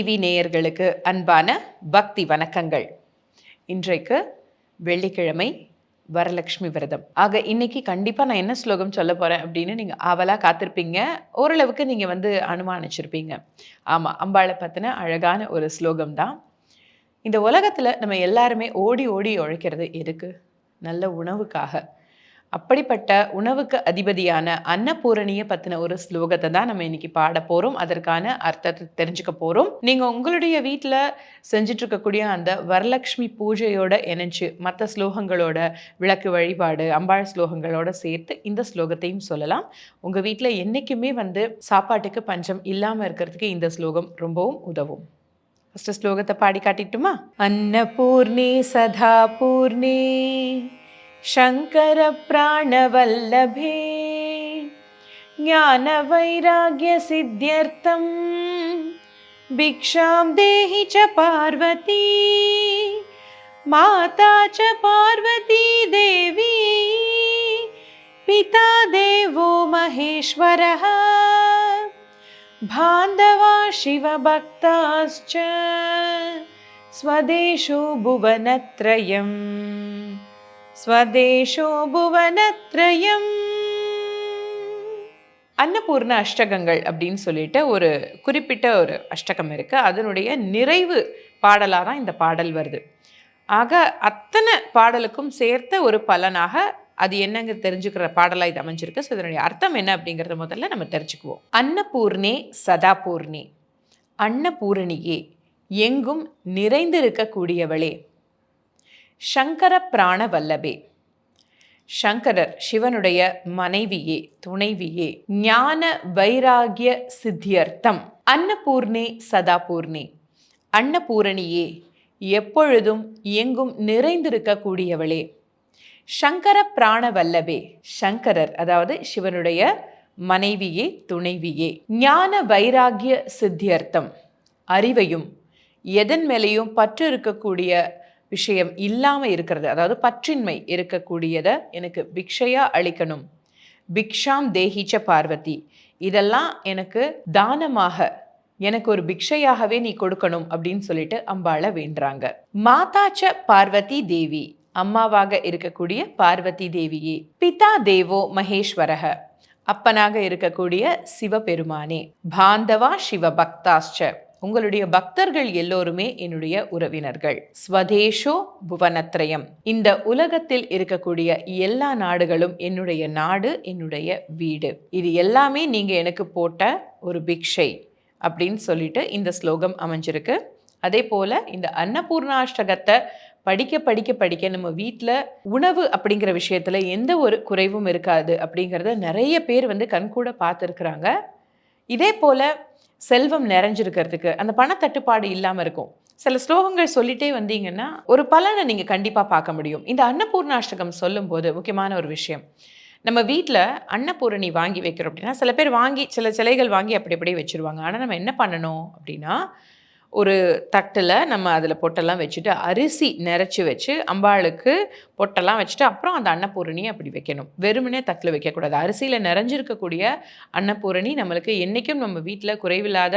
TV நேயர்களுக்கு அன்பான பக்தி வணக்கங்கள். இன்றைக்கு வெள்ளிக்கிழமை வரலட்சுமி விரதம். ஆக இன்னைக்கு கண்டிப்பாக நான் என்ன ஸ்லோகம் சொல்ல போகிறேன் அப்படின்னு நீங்கள் ஆவலாக காத்திருப்பீங்க. ஓரளவுக்கு நீங்கள் வந்து அனுமானிச்சிருப்பீங்க. ஆமாம் அம்பாளை பற்றின அழகான ஒரு ஸ்லோகம் தான். இந்த உலகத்தில் நம்ம எல்லாருமே ஓடி ஓடி உழைக்கிறது எதுக்கு? நல்ல உணவுக்காக. அப்படிப்பட்ட உணவுக்கு அதிபதியான அன்னபூரணியை பற்றின ஒரு ஸ்லோகத்தை தான் நம்ம இன்னைக்கு பாட போகிறோம் அதற்கான அர்த்தத்தை தெரிஞ்சுக்க போகிறோம் நீங்கள் உங்களுடைய வீட்டில் செஞ்சுட்டு இருக்கக்கூடிய அந்த வரலட்சுமி பூஜையோட இணைஞ்சு மற்ற ஸ்லோகங்களோட விளக்கு வழிபாடு அம்பாள் ஸ்லோகங்களோட சேர்த்து இந்த ஸ்லோகத்தையும் சொல்லலாம். உங்கள் வீட்டில் என்றைக்குமே வந்து சாப்பாட்டுக்கு பஞ்சம் இல்லாமல் இருக்கிறதுக்கு இந்த ஸ்லோகம் ரொம்பவும் உதவும். ஃபஸ்ட்டு ஸ்லோகத்தை பாடி காட்டிட்டுமா? அன்னபூர்ணே சதா பூர்ணே शङ्करप्राणवल्लभे ज्ञानवैराग्यसिद्ध्यर्थं भिक्षां देहि च पार्वती माता च पार्वती देवी पिता देवो महेश्वरः बान्धवा शिवभक्ताश्च स्वदेशो भुवनत्रयम् ஸ்வதேஷோ புவனத்ரயம் அன்னபூர்ண அஷ்டகங்கள் அப்படின்னு சொல்லிட்டு ஒரு குறிப்பிட்ட ஒரு அஷ்டகம் இருக்குது அதனுடைய நிறைவு பாடலாக தான் இந்த பாடல் வருது. ஆக அத்தனை பாடலுக்கும் சேர்த்த ஒரு பலனாக அது என்னங்க தெரிஞ்சுக்கிற பாடலாக இது அமைஞ்சிருக்கு. ஸோ இதனுடைய அர்த்தம் என்ன அப்படிங்கிறத முதல்ல நம்ம தெரிஞ்சுக்குவோம். அன்னபூர்ணே சதாபூர்ணே. அன்னபூரணியே எங்கும் நிறைந்திருக்கக்கூடியவளே. சங்கர பிராண வல்லபே சங்கரர் சிவனுடைய மனைவியே துணைவியே. ஞான வைராகிய சித்தியர்த்தம். அன்னபூர்ணே சதாபூர்ணே. அன்னபூரணியே எப்பொழுதும் எங்கும் நிறைந்திருக்கக்கூடியவளே. சங்கர பிராண வல்லபே சங்கரர் அதாவது சிவனுடைய மனைவியே துணைவியே. ஞான வைராகிய சித்தியர்த்தம். அறிவையும் எதன் மேலேயும் பற்று இருக்கக்கூடிய விஷயம் இல்லாமல் இருக்கிறது. அதாவது பற்றின்மை இருக்கக்கூடியதை எனக்கு பிக்ஷையாக அளிக்கணும். பிக்ஷாம் தேஹிச்ச பார்வதி. இதெல்லாம் எனக்கு தானமாக எனக்கு ஒரு பிக்ஷையாகவே நீ கொடுக்கணும் அப்படின்னு சொல்லிட்டு அம்பாளை வேண்டுறாங்க. மாதாச்ச பார்வதி தேவி அம்மாவாக இருக்கக்கூடிய பார்வதி தேவியே பிதா தேவோ மகேஸ்வரக அப்பனாக இருக்கக்கூடிய சிவபெருமானே பாந்தவா சிவபக்தாஸ்ச உங்களுடைய பக்தர்கள் எல்லோருமே என்னுடைய உறவினர்கள். ஸ்வதேஷோ புவனத்ரயம். இந்த உலகத்தில் இருக்கக்கூடிய எல்லா நாடுகளும் என்னுடைய நாடு என்னுடைய வீடு. இது எல்லாமே நீங்க எனக்கு போட்ட ஒரு பிக்ஷை அப்படின்னு சொல்லிட்டு இந்த ஸ்லோகம் அமைஞ்சிருக்கு. அதே போல இந்த அன்னபூர்ணாஷ்டகத்தை படிக்க படிக்க படிக்க நம்ம வீட்டில் உணவு அப்படிங்கிற விஷயத்தில் எந்த ஒரு குறைவும் இருக்காது அப்படிங்கிறத நிறைய பேர் வந்து கண்கூட பார்த்துருக்குறாங்க. இதே போல் செல்வம் நிறைஞ்சிருக்கிறதுக்கு அந்த பணத்தட்டுப்பாடு இல்லாமல் இருக்கும். சில ஸ்லோகங்கள் சொல்லிட்டே வந்தீங்கன்னா ஒரு பலனை நீங்கள் கண்டிப்பாக பார்க்க முடியும். இந்த அன்னபூர்ணாஷ்டகம் சொல்லும்போது முக்கியமான ஒரு விஷயம். நம்ம வீட்டில் அன்னபூரணி வாங்கி வைக்கிறோம் அப்படின்னா சில பேர் வாங்கி சில சிலைகள் வாங்கி அப்படி அப்படியே வச்சுருவாங்க. ஆனால் நம்ம என்ன பண்ணணும் அப்படின்னா ஒரு தட்டில் நம்ம அதில் பொட்டெல்லாம் வச்சுட்டு அரிசி நிறச்சி வச்சு அம்பாளுக்கு பொட்டெல்லாம் வச்சுட்டு அப்புறம் அந்த அன்னபூரணியை அப்படி வைக்கணும். வெறுமனே தட்டில் வைக்கக்கூடாது. அரிசியில் நிறைஞ்சிருக்கக்கூடிய அன்னபூரணி நம்மளுக்கு என்றைக்கும் நம்ம வீட்டில் குறைவில்லாத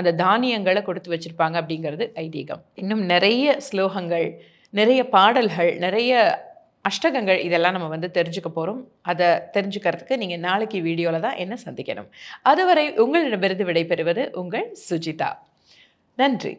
அந்த தானியங்களை கொடுத்து வச்சுருப்பாங்க அப்படிங்கிறது ஐதீகம். இன்னும் நிறைய ஸ்லோகங்கள் நிறைய பாடல்கள் நிறைய அஷ்டகங்கள் இதெல்லாம் நம்ம வந்து தெரிஞ்சுக்க போகிறோம் அதை தெரிஞ்சுக்கிறதுக்கு நீங்கள் நாளைக்கு வீடியோவில் தான் என்ன சந்திக்கணும். அதுவரை உங்களிடமிருந்து விடைபெறுவது உங்கள் சுஜிதா. நன்றி.